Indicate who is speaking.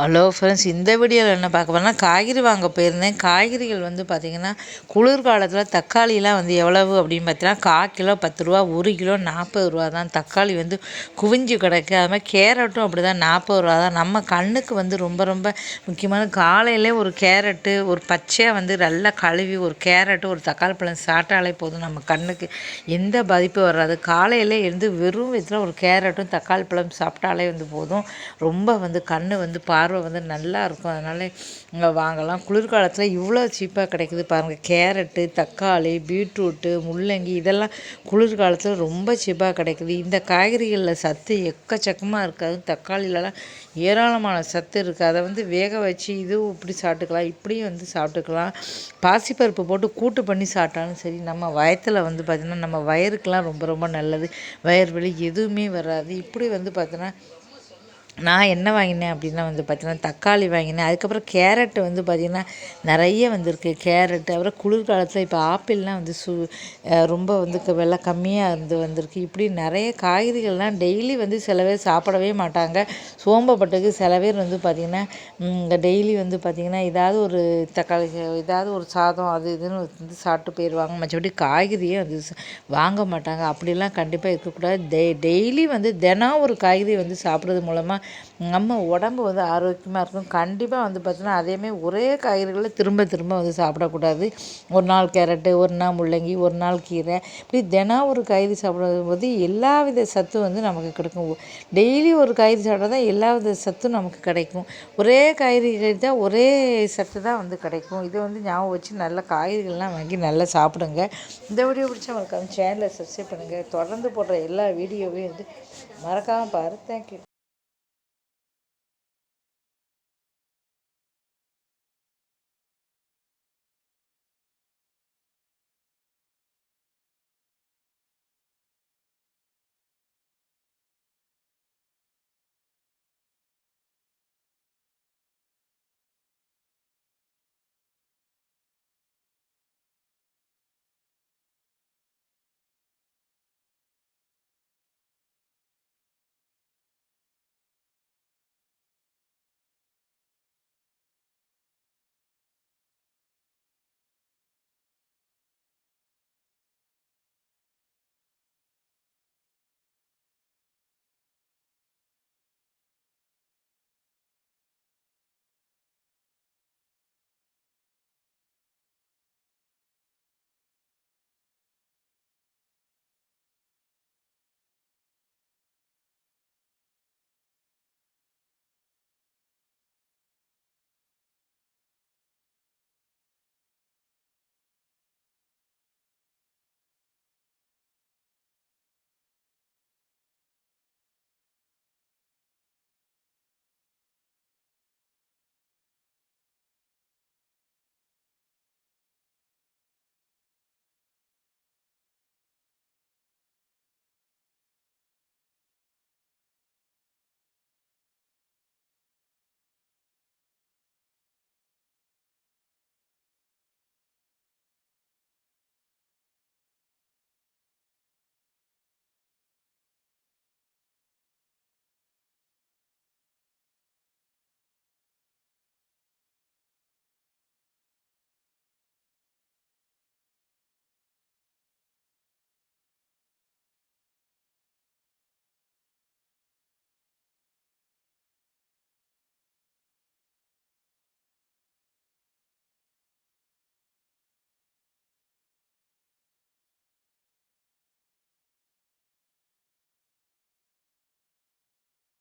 Speaker 1: Hello friends இந்த வீடியோவில் என்ன பார்க்க போனால் காய்கறி வாங்க போயிருந்தேன். காய்கறிகள் வந்து பார்த்திங்கன்னா குளிர்காலத்தில் தக்காளிலாம் வந்து எவ்வளவு அப்படின்னு பார்த்தீங்கன்னா கால் கிலோ பத்து ரூபா ஒரு கிலோ நாற்பது ரூபா தான். தக்காளி வந்து குவிஞ்சு கிடக்கு. அது மாதிரி கேரட்டும் அப்படி தான் நாற்பது ரூபா தான். நம்ம கண்ணுக்கு வந்து ரொம்ப ரொம்ப முக்கியமான காலையிலே ஒரு கேரட்டு ஒரு பச்சையாக வந்து நல்லா கழுவி ஒரு கேரட்டு ஒரு தக்காளி பழம் சாப்பிட்டாலே போதும். நம்ம கண்ணுக்கு எந்த பாதிப்பும் வராது. காலையில் எழுந்து வெறும் விதத்தில் ஒரு கேரட்டும் தக்காளி பழம் சாப்பிட்டாலே வந்து போதும். ரொம்ப வந்து கண் வந்து பா பார்வை வந்து நல்லா இருக்கும். அதனால் இங்கே வாங்கலாம். குளிர்காலத்தில் இவ்வளோ சீப்பாக கிடைக்குது பாருங்கள் கேரட்டு தக்காளி பீட்ரூட்டு முள்ளங்கி இதெல்லாம் குளிர்காலத்தில் ரொம்ப சீப்பாக கிடைக்குது. இந்த காய்கறிகளில் சத்து எக்கச்சக்கமாக இருக்காது. தக்காளிலலாம் ஏராளமான சத்து இருக்குது அதை வந்து வேக வச்சு இதுவும் இப்படி சாப்பிட்டுக்கலாம் இப்படியும் வந்து சாப்பிட்டுக்கலாம். பாசிப்பருப்பு போட்டு கூட்டு பண்ணி சாப்பிட்டாலும் சரி நம்ம வயத்தில் வந்து பார்த்திங்கன்னா நம்ம வயருக்கெலாம் ரொம்ப ரொம்ப நல்லது. வயிறு வலி எதுவுமே வராது. இப்படி வந்து பார்த்தோன்னா நான் என்ன வாங்கினேன் அப்படின்னா வந்து பார்த்திங்கன்னா தக்காளி வாங்கினேன். அதுக்கப்புறம் கேரட் வந்து பார்த்திங்கன்னா நிறைய வந்திருக்கு. கேரட்டு அப்புறம் குளிர்காலத்தில் இப்போ ஆப்பிள்லாம் வந்து சு ரொம்ப வந்து விலை கம்மியாக இருந்து வந்திருக்கு. இப்படி நிறைய காய்கறிகள்லாம் டெய்லி வந்து சில பேர் சாப்பிடவே மாட்டாங்க. சோம்பப்பட்டுக்கு சில பேர் வந்து பார்த்திங்கன்னா டெய்லி வந்து பார்த்திங்கன்னா ஏதாவது ஒரு தக்காளி ஏதாவது ஒரு சாதம் அது இதுன்னு வந்து சாப்பிட்டு போயிடுவாங்க மற்றபடி காய்கறியே வந்து வாங்க மாட்டாங்க. அப்படிலாம் கண்டிப்பாக இருக்கக்கூடாது. டெ டெய்லி வந்து தினம் ஒரு காய்கறி வந்து சாப்பிட்றது மூலமாக நம்ம உடம்பு வந்து ஆரோக்கியமாக இருக்கும். கண்டிப்பாக வந்து பார்த்தோன்னா அதேமாரி ஒரே காய்கறிகளை திரும்ப திரும்ப வந்து சாப்பிடக்கூடாது. ஒரு நாள் கேரட்டு ஒரு நாள் முள்ளங்கி ஒரு நாள் கீரை. இப்படி தினம் ஒரு காய்கறி சாப்பிடும்போது எல்லா வித சத்தும் வந்து நமக்கு கிடைக்கும். டெய்லி ஒரு காய்கறி சாப்பிட்டா தான் எல்லா வித சத்தும் நமக்கு கிடைக்கும். ஒரே காய்கறி தான் ஒரே சத்து தான் வந்து கிடைக்கும். இதை வந்து ஞாபகம் வச்சு நல்ல காய்கறிகள்லாம் வாங்கி நல்லா சாப்பிடுங்க. இந்த வீடியோ பிடிச்சா உங்களுக்கு சேனலை சப்ஸ்கிரைப் பண்ணுங்கள் தொடர்ந்து போடுற எல்லா வீடியோவையும் வந்து மறக்காமல் பாரு. தேங்க்யூ